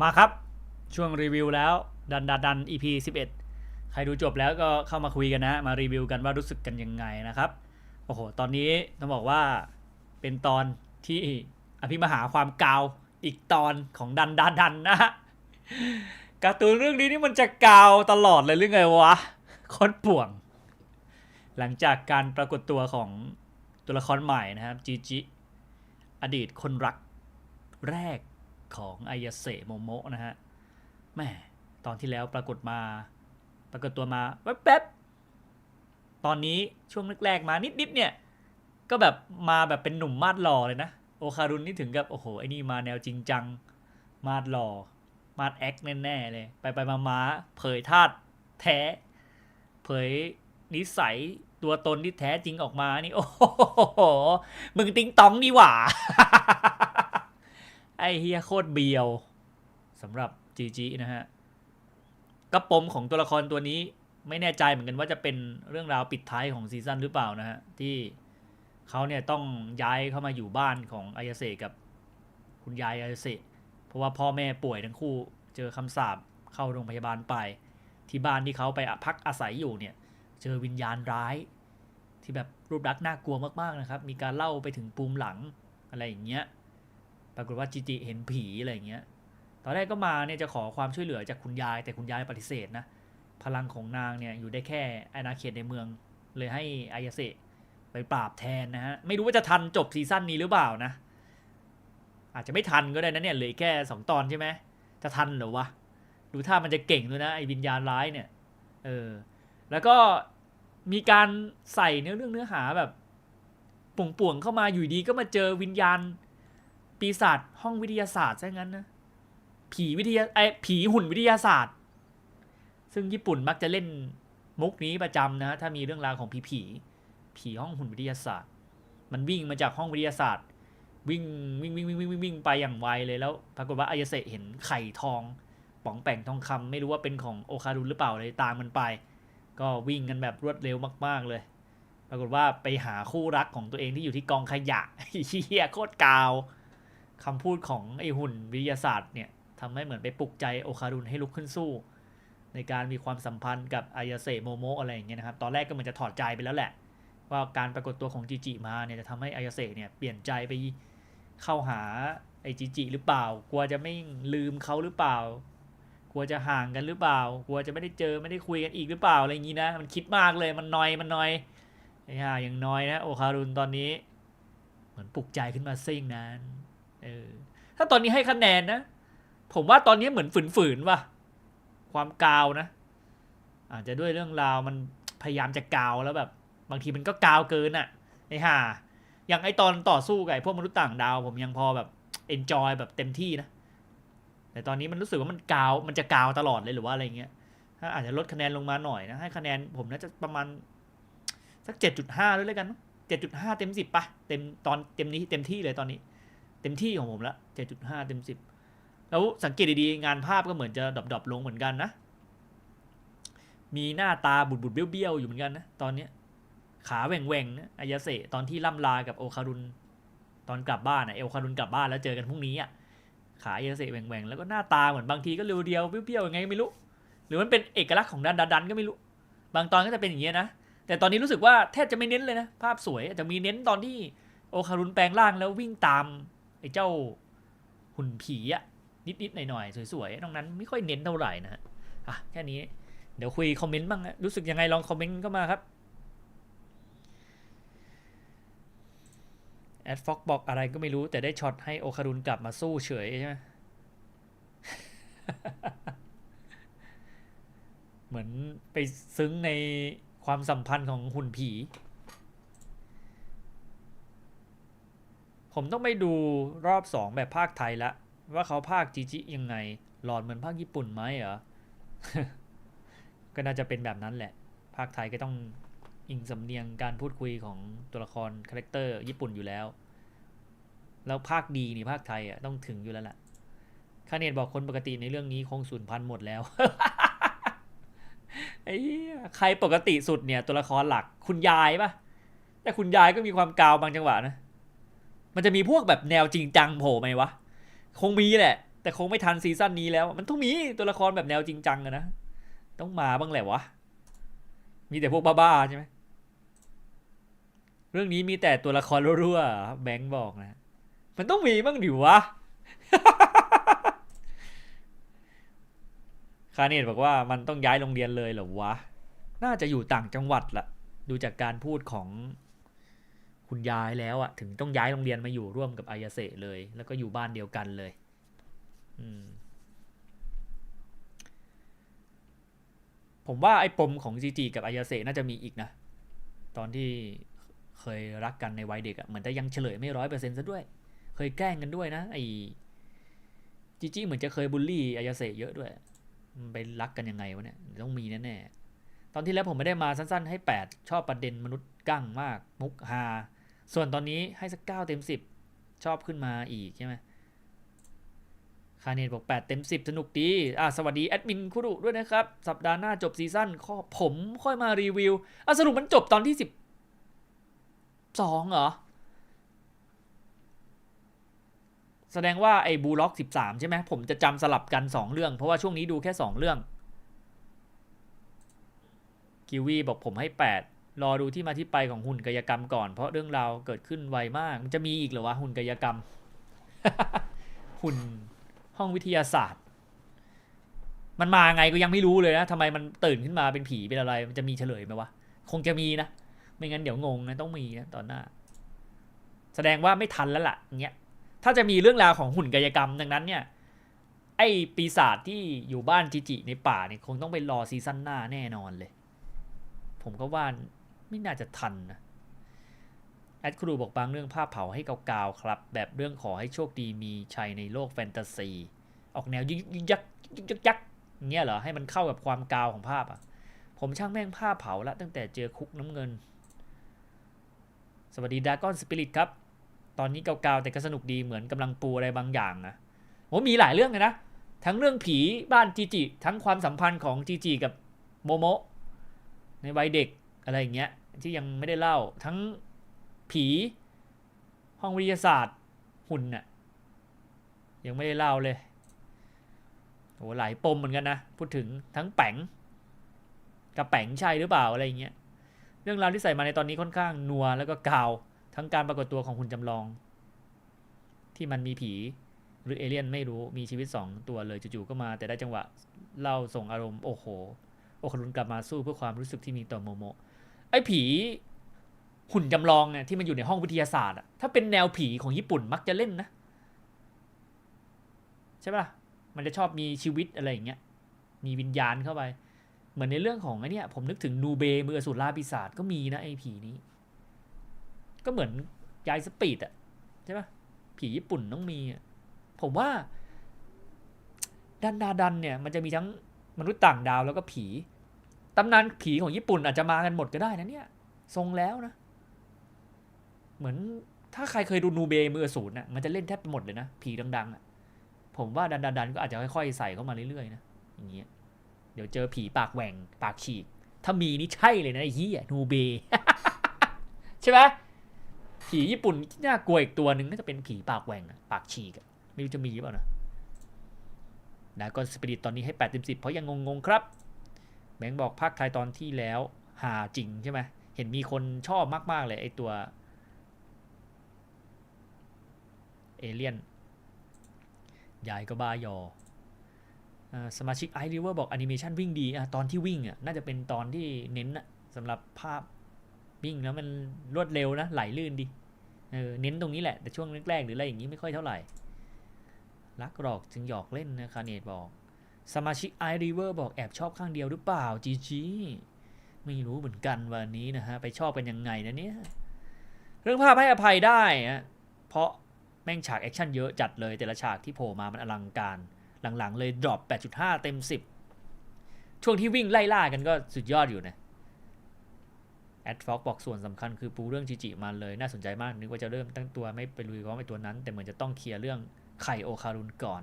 มาครับ ช่วงรีวิวแล้วดันดันดัน EP 11 ใครดูจบแล้วก็เข้ามาคุยกันนะ มารีวิวกันว่ารู้สึกกันยังไงนะครับ โอ้โห ตอนนี้ต้องบอกว่าเป็นตอนที่อภิมหาความกาวอีกตอนของดันดันดันนะฮะการ์ตูนเรื่องนี้นี่มันจะกาวตลอดเลยหรือไงวะคตรป่วง หลังจากการปรากฏตัวของตัวละครใหม่นะครับจีจิอดีตคนรักแรก ของไอยาเสโมโมะนะฮะแม่ตอนที่แล้วปรากฏมา ปรากฏตัวมาแป๊บๆตอนนี้ช่วงแรกๆมานิดๆเนี่ย ก็แบบมาแบบเป็นหนุ่มมาดหล่อเลยนะ โอคารุนนี่ถึงกับ โอ้โห ไอ้นี่มาแนวจริงจัง มาดหล่อ มาดแอคแน่ๆเลย ไปไปมามาเผยธาตุแท้ เผยนิสัยตัวตนที่แท้จริงออกมานี่ โอ้โห มึงติงตองนี่หว่า ไอเฮียโคตรเบียวสำหรับจีจีนะฮะกระปมของตัวละครตัวนี้ไม่แน่ใจเหมือนกันว่าจะเป็นเรื่องราวปิดท้ายของซีซั่นหรือเปล่านะฮะ ที่เขาเนี่ยต้องย้ายเข้ามาอยู่บ้านของอายาเสะกับคุณยายอายาเสะเพราะว่าพ่อแม่ป่วยทั้งคู่เจอคำสาปเข้าโรงพยาบาลไป ที่บ้านที่เขาไปพักอาศัยอยู่เนี่ย เจอวิญญาณร้าย ที่แบบรูปลักษณ์น่ากลัวมากๆนะครับ มีการเล่าไปถึงปูมหลังอะไรอย่างเงี้ย ปรากฏว่าจิจิเห็นผีอะไรเงี้ย ตอนแรกก็มาเนี่ยจะขอความช่วยเหลือจากคุณยาย แต่คุณยายปฏิเสธนะ พลังของนางเนี่ยอยู่ได้แค่อาณาเขตในเมือง เลยให้อายาเสะไปปราบแทนนะฮะ ไม่รู้ว่าจะทันจบซีซั่นนี้หรือเปล่านะ อาจจะไม่ทันก็ได้นะเนี่ยเหลือแค่สองตอนใช่ไหม จะทันหรอวะ ดูท่ามันจะเก่งด้วยนะไอ้วิญญาณร้ายเนี่ย เออ แล้วก็มีการใส่เนื้อเรื่องเนื้อหาแบบป่วงๆเข้ามาอยู่ดีก็มาเจอวิญญาณ ปีศาจห้องวิทยาศาสตร์ซะงั้นนะ ผีวิทยาไอผีหุ่นวิทยาศาสตร์ ซึ่งญี่ปุ่นมักจะเล่นมุกนี้ประจำนะ ถ้ามีเรื่องราวของผีผีผีห้องหุ่นวิทยาศาสตร์ มันวิ่งมาจากห้องวิทยาศาสตร์ วิ่งวิ่งวิ่งวิ่งวิ่งวิ่งวิ่งไปอย่างไวเลยแล้ว ปรากฏว่าอายเสะเห็นไข่ทองป๋องแป่งทองคำไม่รู้ว่าเป็นของโอคารุนหรือเปล่าเลยตามมันไป ก็วิ่งกันแบบรวดเร็วมาก ๆเลย ปรากฏว่าไปหาคู่รักของตัวเองที่อยู่ที่กองขยะเฮียโคตรกาว คำพูดของไอหุ่นวิทยาศาสตร์เนี่ยทำให้เหมือนไปปลุกใจโอคารุนให้ลุกขึ้นสู้ ในการมีความสัมพันธ์กับอายาเซโมโมะอะไรอย่างเงี้ยนะครับ ตอนแรกก็เหมันจะถอดใจไปแล้วแหละ ว่าการปรากฏตัวของจิจิมาเนี่ยจะทำให้อายาเซเนี่ยเปลี่ยนใจไปเข้าหาไอจิจิหรือเปล่า กลัวจะไม่ลืมเขาหรือเปล่า กลัวจะห่างกันหรือเปล่า กลัวจะไม่ได้เจอไม่ได้คุยกันอีกหรือเปล่าอะไรอย่างนี้นะ มันคิดมากเลยมันนอยมันนอยไอ้ห่าอย่างน้อยนะโอคารุนตอนนี้ เหมือนปลุกใจขึ้นมาซิ่งนั้น เออถ้าตอนนี้ให้คะแนนนะ ผมว่าตอนนี้เหมือนฝืนๆว่ะ ความกาวนะ อาจจะด้วยเรื่องราวมันพยายามจะกาวแล้วแบบ บางทีมันก็กาวเกินอะไอ้ห่าอย่างไอตอนต่อสู้กับไอพวกมนุษย์ต่างดาว ผมยังพอแบบเอนจอยแบบเต็มที่นะ แต่ตอนนี้มันรู้สึกว่ามันกาว มันจะกาวตลอดเลยหรือว่าอะไรเงี้ย ถ้าอาจจะลดคะแนนลงมาหน่อยนะ ให้คะแนนผมน่าจะประมาณสักเจ็ดจุดห้าด้วยแล้วกันเจ็ดจุดห้าเต็มสิบปะเต็มตอนเต็มนี้เต็มที่เลยตอนนี้ เต็มที่ของผมละเจ็ดจุดห้าเต็มสิบแล้วสังเกตดีๆ งานภาพก็เหมือนจะดรอปๆลงเหมือนกันนะ มีหน้าตาบุดๆเบี้ยวๆ อยู่เหมือนกันนะ ตอนเนี้ยขาแหว่งๆนะอายาเสะตอนที่ล่ำลากับโอคารุนตอนกลับบ้านอะเอโอคารุนกลับบ้านแล้วเจอกันพรุ่งนี้อะขาเอเสะแหว่งๆ แล้วก็หน้าตาเหมือนบางทีก็เรียวๆเปรี้ยวๆยังไงไม่รู้ หรือมันเป็นเอกลักษณ์ของดันดันก็ไม่รู้ บางตอนก็จะเป็นอย่างเงี้ยนะ แต่ตอนนี้รู้สึกว่าแทบจะไม่เน้นเลยนะ ภาพสวยจะมีเน้นตอนที่โอคารุนแปลงร่างแล้ววิ่งตาม ไอ้เจ้าหุ่นผีอะนิดๆหน่อยๆสวยๆตรงนั้นไม่ค่อยเน้นเท่าไหร่นะฮะอะแค่นี้เดี๋ยวคุยคอมเมนต์บ้างนะรู้สึกยังไงลองคอมเมนต์เข้ามาครับแอดฟ็อกบอกอะไรก็ไม่รู้แต่ได้ช็อตให้โอคารุนกลับมาสู้เฉยใช่ไหมเหมือนไปซึ้งในความสัมพันธ์ของหุ่นผี ผมต้องไปดูรอบสองแบบภาคไทยละ ว่าเขาภาคจีจิยังไง หลอดเหมือนภาคญี่ปุ่นไหมเหรอ ก็น่าจะเป็นแบบนั้นแหละ ภาคไทยก็ต้องอิงสำเนียงการพูดคุยของตัวละครคาแรคเตอร์ญี่ปุ่นอยู่แล้ว แล้วภาคดีนี่ภาคไทยอะต้องถึงอยู่แล้วแหละคาเนตบอกคนปกติในเรื่องนี้คงสูญพันธุ์หมดแล้วไอ้ใครปกติสุดเนี่ยตัวละครหลักคุณยายปะแต่คุณยายก็มีความกาวบางจังหวะนะ มันจะมีพวกแบบแนวจริงจังโผล่ไหมวะ คงมีแหละ แต่คงไม่ทันซีซั่นนี้แล้ว มันต้องมีตัวละครแบบแนวจริงจังอะนะ ต้องมาบ้างแหละวะ มีแต่พวกบ้าๆใช่ไหม เรื่องนี้มีแต่ตัวละครรั่วๆแบงค์บอกนะ มันต้องมีบ้างดิวะ คาเนตบอกว่ามันต้องย้ายโรงเรียนเลยเหรอวะ น่าจะอยู่ต่างจังหวัดละดูจากการพูดของ คุณยายแล้วอะถึงต้องย้ายโรงเรียนมาอยู่ร่วมกับอายาเสะเลย แล้วก็อยู่บ้านเดียวกันเลย อืมผมว่าไอ้ปมของจีจีกับอายาเสะน่าจะมีอีกนะ ตอนที่เคยรักกันในวัยเด็กอะเหมือนจะยังเฉลยไม่ร้อยเปอร์เซ็นต์ซะด้วย เคยแกล้งกันด้วยนะไอ้จีจีเหมือนจะเคยบูลลี่อายาเสะเยอะด้วยมันไปรักกันยังไงวะเนี่ยต้องมีแน่ๆตอนที่แล้วผมไม่ได้มาสั้นๆให้8ชอบประเด็นมนุษย์กั้งมาก มุกฮา ส่วนตอนนี้ให้สัก9เต็ม10ชอบขึ้นมาอีกใช่ไหมคาเนตบอก 8 เต็ม 10 สนุกดี อะสวัสดี แอดมินคุรุด้วยนะครับ สัปดาห์หน้าจบซีซั่นข้อผมค่อยมารีวิว อะสรุปมันจบตอนที่12เหรอ แสดงว่าไอ้บูล็อก 13 ใช่ไหม ผมจะจำสลับกัน 2 เรื่อง เพราะว่าช่วงนี้ดูแค่ 2 เรื่อง กิวีบอกผมให้ 8 รอดูที่มาที่ไปของหุ่นกายกรรมก่อน เพราะเรื่องราวเกิดขึ้นไวมาก มันจะมีอีกหรอวะหุ่นกายกรรม หุ่นห้องวิทยาศาสตร์ มันมาไงก็ยังไม่รู้เลยนะทำไมมันตื่นขึ้นมาเป็นผีเป็นอะไร มันจะมีเฉลยไหมวะ คงจะมีนะ ไม่งั้นเดี๋ยวงงนะต้องมีนะตอนหน้า แสดงว่าไม่ทันแล้วล่ะเงี้ย ถ้าจะมีเรื่องราวของหุ่นกายกรรมดังนั้นเนี่ย ไอ้ปีศาจที่อยู่บ้านจิจิในป่าเนี่ยคงต้องไปรอซีซั่นหน้าแน่นอนเลย ผมก็ว่า ไม่น่าจะทันนะแอดครูบอกบางเรื่องภาพเผาให้กาวๆครับ แบบเรื่องขอให้โชคดีมีชัยในโลกแฟนตาซี ออกแนวยึกยักยึกยักยักเงี้ยเหรอ ให้มันเข้ากับความกาวของภาพอะ ผมช่างแม่งภาพเผาละตั้งแต่เจอคุกน้ำเงิน สวัสดีดากอนสปิริตครับ ตอนนี้เกาๆแต่ก็สนุกดีเหมือนกำลังปูอะไรบางอย่างนะโอ้มีหลายเรื่องเลยนะ ทั้งเรื่องผีบ้านจีจิทั้งความสัมพันธ์ของจีจิกับโมโมในวัยเด็กอะไรอย่างเงี้ย ที่ยังไม่ได้เล่า ทั้งผี ห้องวิทยาศาสตร์หุ่นน่ะยังไม่ได้เล่าเลยโอ้หลายปมเหมือนกันนะ พูดถึงทั้งแป๋งกับแป๋งใช่หรือเปล่าอะไรอย่างเงี้ยเรื่องราวที่ใส่มาในตอนนี้ค่อนข้างนัวแล้วก็กาว ทั้งการปรากฏตัวของหุ่นจำลอง ที่มันมีผีหรือเอเลี่ยนไม่รู้มีชีวิตสองตัวเลยจู่ๆก็มา แต่ได้จังหวะเล่าส่งอารมณ์โอ้โหโอคารุนกลับมาสู้เพื่อความรู้สึกที่มีต่อโมโม ไอ้ผีหุ่นจำลองเนี่ยที่มันอยู่ในห้องวิทยาศาสตร์อะถ้าเป็นแนวผีของญี่ปุ่นมักจะเล่นนะ ใช่ปะ่ะ มันจะชอบมีชีวิตอะไรอย่างเงี้ย มีวิญญาณเข้าไป เหมือนในเรื่องของไอ้นี่ผมนึกถึงนูเบมืออสูรล่าปีศาจก็มีนะไอ้ผีนี้ ก็เหมือนยายสปีดอะใช่ปะผีญี่ปุ่นต้องมี ผมว่าดันดาดันเนี่ย มันจะมีทั้งมนุษย์ต่างดาวแล้วก็ผี ตำนานผีของญี่ปุ่นอาจจะมากันหมดก็ได้นะเนี่ยทรงแล้วนะ เหมือนถ้าใครเคยดูนูเบมืออสูรน่ะมันจะเล่นแทบหมดเลยนะ ผีดังๆอะผมว่าดันดันก็อาจจะค่อยๆใส่เข้ามาเรื่อยๆนะอย่างเงี้ยเดี๋ยวเจอผีปากแหว่งปากฉีก ถ้ามีนี่ใช่เลยนะไอ้เหี้ยนูเบใช่ไหมผีญี่ปุ่นน่ากลัวอีกตัวหนึ่งน่าจะเป็นผีปากแหว่งปากฉีกไม่รู้จะมีหรือเปล่านะดากอนสปิริตตอนนี้ให้8เต็ม10เพราะยังงงๆครับ บงค์บอกภาคไทยตอนที่แล้ว หาจริงใช่ไหมเห็นมีคนชอบมากๆเลยไอตัวเอเลียนยายก็บ้ายอสมาชิกไอริเวอร์บอกแอนิเมชันวิ่งดีอะตอนที่วิ่งอะน่าจะเป็นตอนที่เน้นอะสำหรับภาพวิ่งแล้วมันรวดเร็วนะไหลลื่นดีเออเน้นตรงนี้แหละ แต่ช่วงแรกๆหรืออะไรอย่างนี้ไม่ค่อยเท่าไหร่ รักหรอกจึงหยอกเล่นนะคาเนตบอก สมาชิกไอริเวอร์บอกแอบชอบข้างเดียวหรือเปล่าจีจีไม่รู้เหมือนกันวันนี้นะฮะ ไปชอบเป็นยังไงนะเนี่ย เรื่องภาพให้อภัยได้ฮะเพราะแม่งฉากแอคชั่นเยอะจัดเลยแต่ละฉากที่โผล่มามันอลังการ หลังๆ เลยดรอป 8.5 เต็ม 10 ช่วงที่วิ่งไล่ล่ากันก็สุดยอดอยู่นะแอดฟ็อกบอกส่วนสำคัญคือปูเรื่องจิจิมาเลยน่าสนใจมากนึกว่าจะเริ่มตั้งตัวไม่ไปลุยกับไอตัวนั้น แต่เหมือนจะต้องเคลียร์เรื่องไข่โอคารุนก่อน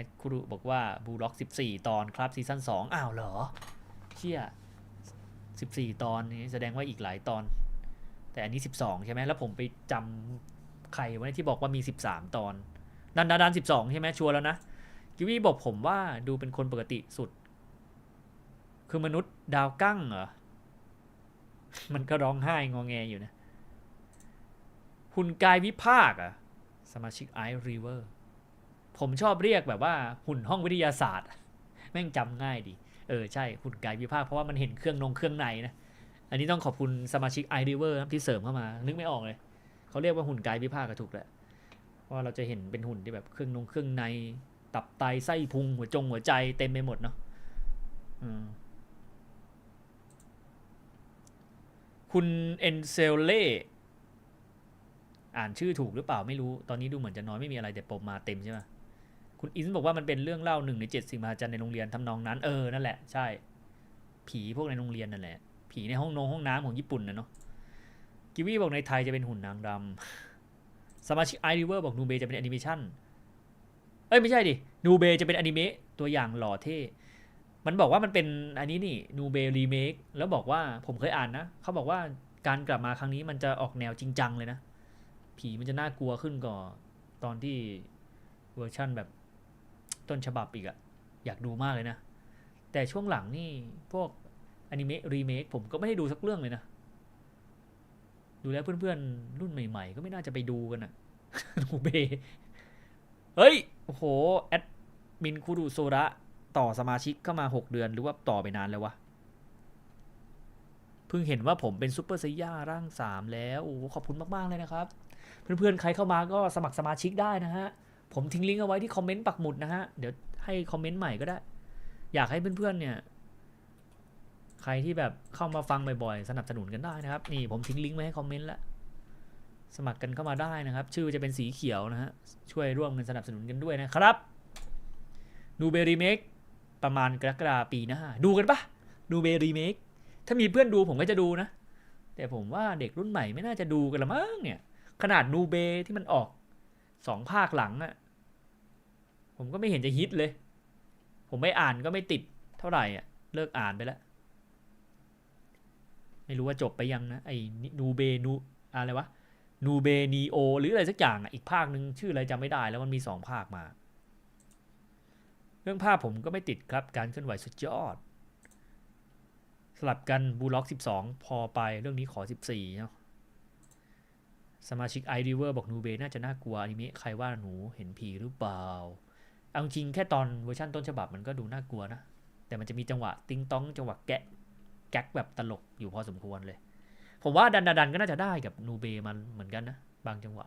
อดคุรุบอกว่าบูล็อก 14 ตอนครับซีซั่น2อ้าวเหรอ เชี่ย 14 ตอนนี้แสดงว่าอีกหลายตอน แต่อันนี้ 12 ใช่ไหมแล้วผมไปจำใครไว้ที่บอกว่ามี 13 ตอนดันดาดันสิบสองใช่ไหมชัวร์แล้วนะกิวี่บอกผมว่าดูเป็นคนปกติสุด คือมนุษย์ดาวกั้งเหรอ มันก็ร้องไห้งอแงอยู่นะ หุ่นกายวิภาคอะสมาชิกไอรีเวอร์ ผมชอบเรียกแบบว่าหุ่นห้องวิทยาศาสตร์ แม่งจำง่ายดี เออใช่หุ่นกายวิภาคเพราะว่ามันเห็นเครื่องนงเครื่องในนะ อันนี้ต้องขอบคุณสมาชิกไอรีเวอร์ที่เสริมเข้ามา นึกไม่ออกเลย เขาเรียกว่าหุ่นกายวิภาคก็ถูกแหละว่าเราจะเห็นเป็นหุ่นที่แบบเครื่องนงเครื่องใน ตับไตไส้พุงหัวจงหัวใจเต็มไปหมดเนาะคุณเอนเซลเล่อ่านชื่อถูกหรือเปล่าไม่รู้ ตอนนี้ดูเหมือนจะน้อยไม่มีอะไรแต่ปมมาเต็มใช่ไหม คุณอินบอกว่ามันเป็นเรื่องเล่าหนึ่งในเจ็ดสิ่งมหัศจรรย์ในโรงเรียนทำนองนั้นเออนั่นแหละใช่ ผีพวกในโรงเรียนนั่นแหละ ผีในห้องนงห้องน้ำของญี่ปุ่นนะเนาะกิวี่บอกในไทยจะเป็นหุ่นนางรำสมาชิกไอริเวอร์บอกนูเบจะเป็นแอนิเมชันเอ้ยไม่ใช่ดินูเบจะเป็นอนิเมะตัวอย่างหล่อเท่มันบอกว่ามันเป็นอันนี้นี่นูเบรีเมคแล้วบอกว่าผมเคยอ่านนะเขาบอกว่าการกลับมาครั้งนี้มันจะออกแนวจริงจังเลยนะ ผีมันจะน่ากลัวขึ้นกว่าตอนที่เวอร์ชั่นแบบ ต้นฉบับอีกอะอยากดูมากเลยนะ แต่ช่วงหลังนี่พวกอนิเมะรีเมคผมก็ไม่ได้ดูสักเรื่องเลยนะ ดูแล้วเพื่อนๆ รุ่นใหม่ๆ ก็ไม่น่าจะไปดูกันอะนูเบเฮ้ย โอ้โห แอดมินคูรุโซระต่อสมาชิกเข้ามา 6 เดือนหรือว่าต่อไปนานแล้ววะ เพิ่งเห็นว่าผมเป็นซูเปอร์ไซย่าร่าง 3 แล้ว โอ้ขอบคุณมาก ๆ เลยนะครับ เพื่อนๆ ใครเข้ามาก็สมัครสมาชิกได้นะฮะ ผมทิ้งลิงก์เอาไว้ที่คอมเมนต์ปักหมุดนะฮะ เดี๋ยวให้คอมเมนต์ใหม่ก็ได้ อยากให้เพื่อนๆเนี่ย ใครที่แบบเข้ามาฟังบ่อยๆ สนับสนุนกันได้นะครับ นี่ผมทิ้งลิงก์ไว้ให้คอมเมนต์แล้ว สมัครกันเข้ามาได้นะครับ ชื่อจะเป็นสีเขียวนะฮะ ช่วยร่วมกันสนับสนุนกันด้วยนะครับดูเบรีเมคประมาณกรกฎาปีหน้า ดูกันปะดูเบรีเมคถ้ามีเพื่อนดูผมก็จะดูนะ แต่ผมว่าเด็กรุ่นใหม่ไม่น่าจะดูกันละมั้งเนี่ย ขนาดนูเบที่มันออกสองภาคหลังอะ ผมก็ไม่เห็นจะฮิตเลย ผมไม่อ่านก็ไม่ติดเท่าไหร่อะ เลิกอ่านไปแล้ว ไม่รู้ว่าจบไปยังนะ ไอ้นูเบนูอะไรวะ นูเบนีโอหรืออะไรสักอย่างอะ อีกภาคหนึ่งชื่ออะไรจำไม่ได้แล้วมันมีสองภาคมา เรื่องภาพผมก็ไม่ติดครับ การเคลื่อนไหวสุดยอด สลับกันบูล็อก 12 พอไปเรื่องนี้ขอ 14เนาะสมาชิกไอริเวอร์บอกนูเบน่าจะน่ากลัวอนิเมะใครว่าหนูเห็นผีหรือเปล่า เอาจริงแค่ตอนเวอร์ชันต้นฉบับมันก็ดูน่ากลัวนะ แต่มันจะมีจังหวะติ้งต้องจังหวะแกะแก๊กแบบตลกอยู่พอสมควรเลย ผมว่าดันดันก็น่าจะได้กับนูเบมันเหมือนกันนะ บางจังหวะ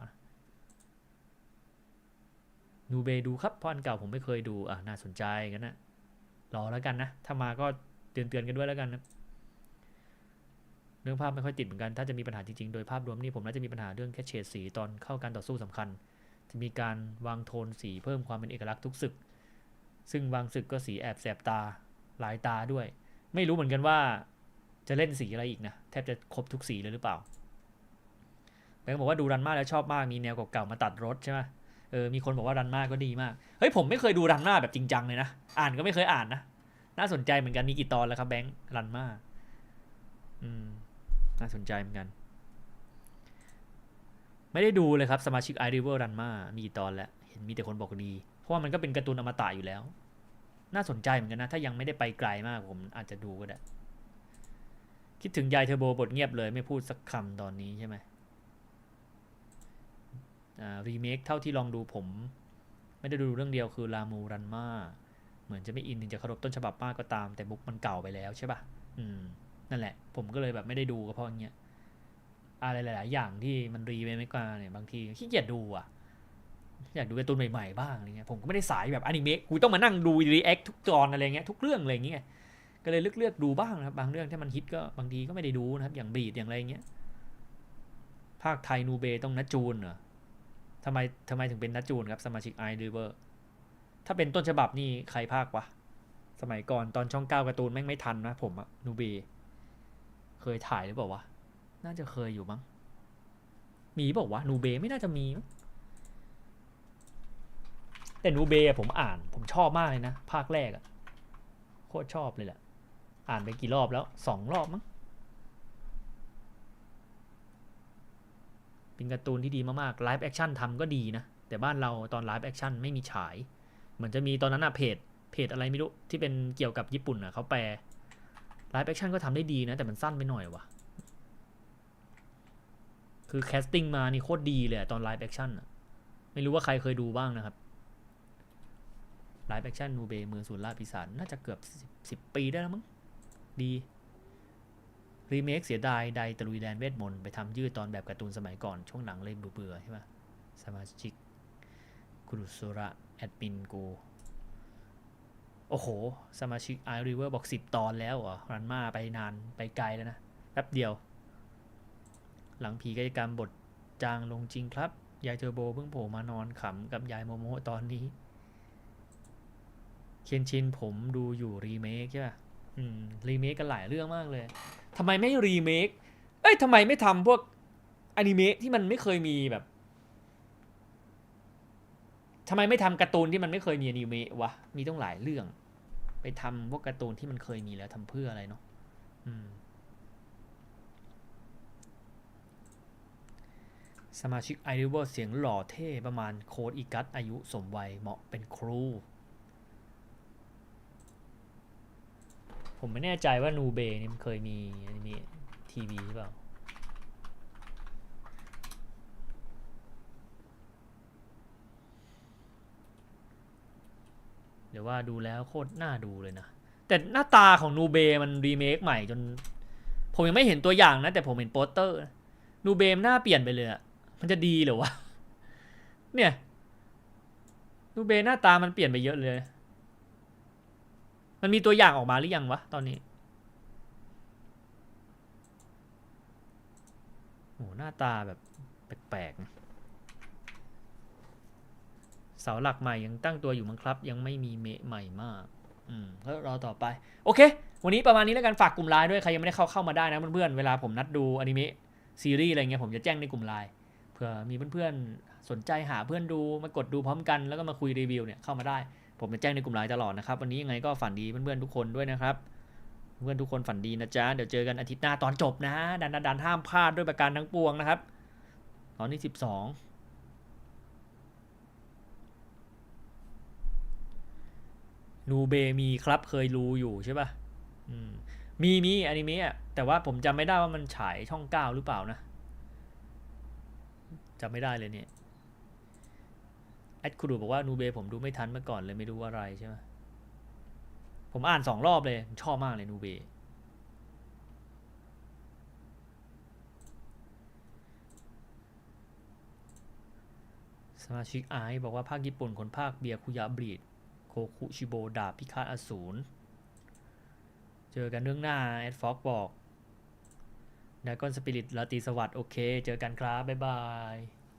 นูเบดูครับเพราะอันเก่าผมไม่เคยดูอะน่าสนใจกันนะรอแล้วกันนะ ถ้ามาก็เตือนเตือนกันด้วยแล้วกันนะเรื่องภาพไม่ค่อยติดเหมือนกัน ถ้าจะมีปัญหาจริงๆ โดยภาพรวมนี่ผมน่าจะมีปัญหาเรื่องแค่เฉดสีตอนเข้าการต่อสู้สำคัญ จะมีการวางโทนสีเพิ่มความเป็นเอกลักษณ์ทุกศึก ซึ่งบางศึกก็สีแอบแสบตาหลายตาด้วย ไม่รู้เหมือนกันว่าจะเล่นสีอะไรอีกนะ แทบจะครบทุกสีเลยหรือเปล่าแบงค์บอกว่าดูรันมาแล้วชอบมากมีแนวเก่าๆมาตัดรถใช่ไหมเออมีคนบอกว่ารันมาก็ดีมากเฮ้ยผมไม่เคยดูรันมาแบบจริงจังเลยนะอ่านก็ไม่เคยอ่านนะน่าสนใจเหมือนกันมีกี่ตอนแล้วครับแบงค์รันมาอืมน่าสนใจเหมือนกัน ไม่ได้ดูเลยครับสมาชิก i r i v e r รันมามีกี่ตอนแล้ว เห็นมีแต่คนบอกดี เพราะว่ามันก็เป็นการ์ตูนอมตะอยู่แล้ว น่าสนใจเหมือนกันนะ ถ้ายังไม่ได้ไปไกลมากผมอาจจะดูก็ได้ คิดถึงยายเทอร์โบบทเงียบเลยไม่พูดสักคำตอนนี้ใช่ไหมอ่ารีเมคเท่าที่ลองดูผม ไม่ได้ดูเรื่องเดียวคือลามูรันมาเหมือนจะไม่อินถึงจะเคารพต้นฉบับมากก็ตาม แต่บุ๊กมันเก่าไปแล้วใช่ป่ะอืมนั่นแหละ ผมก็เลยแบบไม่ได้ดูก็เพราะอย่างเงี้ย อะไรหลาย ๆ อย่างที่มันรีไปไม่กว่าเนี่ยบางทีขี้เกียจดูอะอยากดูการ์ตูนใหม่ ๆ บ้างอะไรเงี้ยผมก็ไม่ได้สายแบบอนิเมะกูต้องมานั่งดูรีแอคทุกตอนอะไรเงี้ยทุกเรื่องอะไรเงี้ยก็เลยเลือกเลือกดูบ้างนะครับบางเรื่องที่มันฮิตก็บางทีก็ไม่ได้ดูนะครับอย่างบีดอย่างไรเงี้ยภาคไทยนูเบต้องนัดจูนเหรอทำไมทำไมถึงเป็นนัดจูนครับสมาชิกไอเดเวอร์ถ้าเป็นต้นฉบับนี่ใครภาควะ สมัยก่อนตอนช่องเก้าการ์ตูนแม่งไม่ทันนะผมอะนูเบเคยถ่ายหรือเปล่าวะ น่าจะเคยอยู่มั้งมีบอกว่านูเบไม่น่าจะมี แต่นูเบผมอ่านผมชอบมากเลยนะ ภาคแรกอะโคตรชอบเลยแหละ อ่านไปกี่รอบแล้วสองรอบมั้งเป็นการ์ตูนที่ดีมากๆไลฟ์แอคชั่นทำก็ดีนะ แต่บ้านเราตอนไลฟ์แอคชั่นไม่มีฉาย เหมือนจะมีตอนนั้นอะเพจเพจอะไรไม่รู้ ที่เป็นเกี่ยวกับญี่ปุ่นอะเขาแปลไลฟ์แอคชั่นก็ทำได้ดีนะ แต่มันสั้นไปหน่อยว่ะ คือแคสติ้งมานี่โคตรดีเลยอะตอนไลฟ์แอคชั่นอะไม่รู้ว่าใครเคยดูบ้างนะครับไลฟ์แอคชั่นนูเบมือศูนย์ล่าปีศาจน่าจะเกือบสิบปีได้แล้วมั้งดีรีเมคเสียดายใดตะลุยแดนเวทมนต์ไปทำยืดตอนแบบการ์ตูนสมัยก่อนช่วงหลังเลยเบื่อใช่ปะสมาชิกคุรุสุระแอดมินกู โอ้โห สมาชิกไอริเวอร์บอกสิบตอนแล้วเหรอรันมาไปนานไปไกลแล้วนะ แป๊บเดียว หลังผีกายกรรมบทจางลงจริงครับ ยายเทอร์โบเพิ่งโผล่มานอนขำกับยายโมโมตอนนี้ เคนชินผมดูอยู่รีเมคใช่ป่ะอืมรีเมคกันหลายเรื่องมากเลยทำไมไม่รีเมคเอ้ยทำไมไม่ทำพวกอนิเมะที่มันไม่เคยมีแบบทำไมไม่ทำการ์ตูนที่มันไม่เคยมีอนิเมะวะ มีต้องหลายเรื่อง ไปทำพวกการ์ตูนที่มันเคยมีแล้วทำเพื่ออะไรเนาะอืม สมาชิกไอริเวอร์เสียงหล่อเท่ประมาณโค้ดอีกัสอายุสมวัยเหมาะเป็นครู ผมไม่แน่ใจว่านูเบนี่มันเคยมีอนิเมะทีวีหรือเปล่า เดี๋ยวว่าดูแล้วโคตรน่าดูเลยนะ แต่หน้าตาของนูเบมันรีเมคใหม่จน ผมยังไม่เห็นตัวอย่างนะ แต่ผมเห็นโปสเตอร์นูเบมหน้าเปลี่ยนไปเลยอะ มันจะดีเหรอวะ เนี่ยนูเบหน้าตามันเปลี่ยนไปเยอะเลย มันมีตัวอย่างออกมาหรือยังวะ ตอนนี้โอ้หน้าตาแบบแปลกๆ เสาหลักใหม่ยังตั้งตัวอยู่มั้งครับ ยังไม่มีเมะใหม่มาก อืมแล้วรอต่อไป โอเค วันนี้ประมาณนี้แล้วกันฝากกลุ่มไลน์ด้วย ใครยังไม่ได้เข้าเข้ามาได้นะเพื่อนๆ เวลาผมนัดดูอนิเมะซีรีส์อะไรเงี้ยผมจะแจ้งในกลุ่มไลน์ ผื่อมีเพื่อนๆสนใจหาเพื่อนดูมากดดูพร้อมกันแล้วก็มาคุยรีวิวเนี่ยเข้ามาได้ ผมจะแจ้งในกลุ่มไลน์ตลอดนะครับ วันนี้ยังไงก็ฝันดีเพื่อนๆทุกคนด้วยนะครับเพื่อนทุกคนฝันดีนะจ๊ะเดี๋ยวเจอกันอาทิตย์หน้าตอนจบนะดันดันดันห้ามพลาดด้วยประการทั้งปวงนะครับ ตอนที่สิบสองนูเบมีครับเคยรู้อยู่ใช่ป่ะมีมีอนิเมะแต่ว่าผมจำไม่ได้ว่ามันฉายช่องเก้าหรือเปล่านะ จำไม่ได้เลยเนี่ยแอดคูดูบอกว่านูเบผมดูไม่ทันเมื่อก่อนเลยไม่รู้อะไรใช่ไหมผมอ่านสองรอบเลยชอบมากเลยนูเบสมาชิกไอบอกว่าภาคญี่ปุ่นคนภาคเบียร์คุยะบรีดโคคุชิโบดาบพิฆาตอสูร เจอกันเรื่องหน้า แอดฟอกบอกดากอนสปิริตลาตีสวัสด์โอเค เจอกันครับ บ๊ายบาย